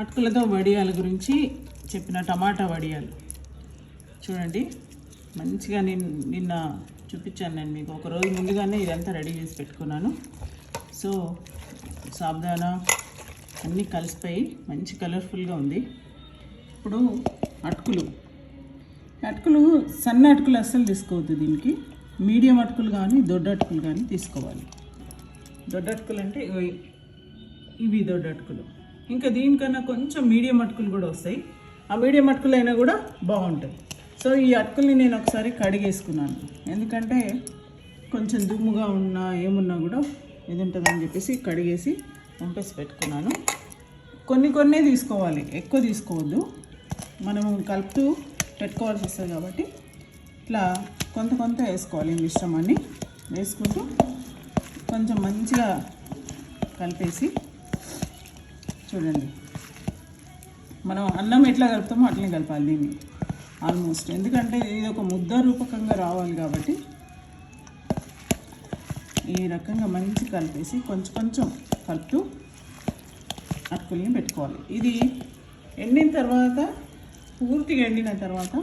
అటుకులతో వడియాల గురించి చెప్పిన టమాటా వడియాలు. చూడండి మంచిగా నేను నిన్న చూపించాను నేను మీకు. ఒక రోజు ముందుగానే ఇదంతా రెడీ చేసి పెట్టుకున్నాను. సో సాబ్దానా అన్నీ కలిసిపోయి మంచి కలర్ఫుల్గా ఉంది. ఇప్పుడు అటుకులు. అటుకులు సన్న అటుకులు అస్సలు తీసుకోవద్దు దీనికి. మీడియం అటుకులు కానీ దొడ్డ అటుకులు కానీ తీసుకోవాలి. దొడ్డ అటుకులు అంటే ఇవి దొడ్డ అటుకులు. ఇంకా దీనికన్నా కొంచెం మీడియం అటుకులు కూడా వస్తాయి. ఆ మీడియం అటుకులు అయినా కూడా బాగుంటాయి. సో ఈ అటుకుల్ని నేను ఒకసారి కడిగేసుకున్నాను. ఎందుకంటే కొంచెం దుమ్ముగా ఉన్నా ఏమున్నా కూడా ఇది ఉంటుందని చెప్పేసి కడిగేసి పంపేసి పెట్టుకున్నాను. కొన్ని కొన్నే తీసుకోవాలి. ఎక్కువ తీసుకోవద్దు. మనము కలుపుతూ పెట్టుకోవాల్సి వస్తుంది కాబట్టి ఇట్లా కొంత కొంత వేసుకోవాలి. మిశ్రమాన్ని వేసుకుంటూ కొంచెం మంచిగా కలిపేసి చూడండి. మనం అన్నం ఎట్లా కలుపుతామో అట్లనే కలపాలి దీన్ని. ఆల్మోస్ట్ ఎందుకంటే ఇది ఒక ముద్ద రూపకంగా రావాలి కాబట్టి ఈ రకంగా మంచి కలిపేసి కొంచెం కొంచెం కలుపుతూ అటుకుల్ని పెట్టుకోవాలి. ఇది ఎండిన తర్వాత పూర్తిగా ఎండిన తర్వాత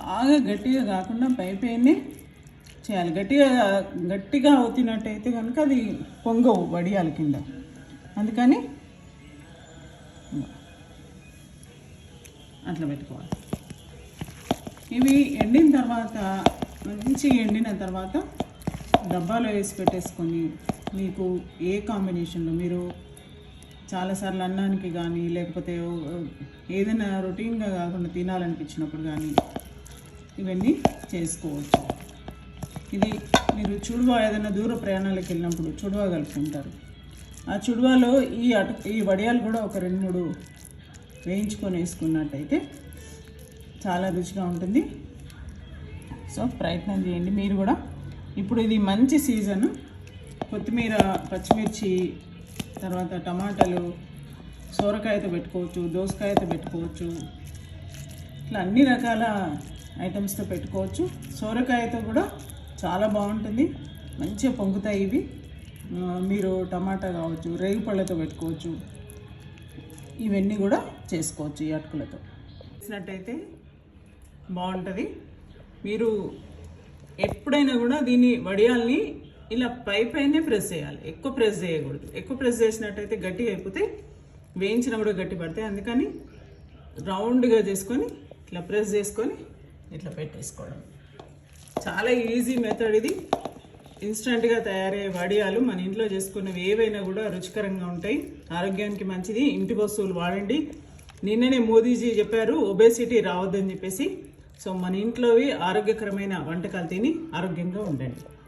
బాగా గట్టిగా కాకుండా పైపైనే చేయాలి. గట్టిగా గట్టిగా అవుతున్నట్టయితే కనుక అది పొంగవు వడియాల కింద. అందుకని అట్లా పెట్టుకోవాలి. ఇవి ఎండిన తర్వాత మంచి ఎండిన తర్వాత డబ్బాలో వేసి పెట్టేసుకొని మీకు ఏ కాంబినేషన్లో మీరు చాలాసార్లు అన్నానికి కానీ లేకపోతే ఏదైనా రొటీన్గా కాకుండా తినాలనిపించినప్పుడు కానీ ఇవన్నీ చేసుకోవచ్చు. ఇది మీరు చుడువా ఏదైనా దూర ప్రయాణాలకు వెళ్ళినప్పుడు చుడువా కలుపుకుంటారు. ఆ చుడువాలో ఈ అటు ఈ వడియాలు కూడా ఒక రెండు మూడు వేయించుకొని వేసుకున్నట్టయితే చాలా రుచిగా ఉంటుంది. సో ప్రయత్నం చేయండి. మీరు కూడా ఇప్పుడు ఇది మంచి సీజన్. కొత్తిమీర పచ్చిమిర్చి తర్వాత టమాటాలు సోరకాయతో పెట్టుకోవచ్చు దోసకాయతో పెట్టుకోవచ్చు. ఇట్లా అన్ని రకాల ఐటమ్స్తో పెట్టుకోవచ్చు. సోరకాయతో కూడా చాలా బాగుంటుంది. మంచిగా పొంగుతాయి ఇవి. మీరు టమాటా కావచ్చు రేగు పళ్ళతో పెట్టుకోవచ్చు. ఇవన్నీ కూడా చేసుకోవచ్చు ఈ అటుకులతో. చేసినట్టయితే బాగుంటుంది. మీరు ఎప్పుడైనా కూడా దీన్ని వడియాల్ని ఇలా పై పైనే ప్రెస్ చేయాలి. ఎక్కువ ప్రెస్ చేయకూడదు. ఎక్కువ ప్రెస్ చేసినట్టయితే గట్టిగా అయిపోతే వేయించిన కూడా గట్టి పడతాయి అందుకని రౌండ్గా చేసుకొని ఇట్లా ప్రెస్ చేసుకొని ఇట్లా పెట్టేసుకోవడం. చాలా ఈజీ మెథడ్ ఇది. ఇన్స్టంట్గా తయారయ్యే వడియాలు మన ఇంట్లో చేసుకున్నవి ఏవైనా కూడా రుచికరంగా ఉంటాయి. ఆరోగ్యానికి మంచిది. ఇంటి వస్తువులు వాడండి. నిన్ననే మోదీజీ చెప్పారు ఒబేసిటీ రావద్దని చెప్పేసి. సో మన ఇంట్లోవి ఆరోగ్యకరమైన వంటకాలు తిని ఆరోగ్యంగా ఉండండి.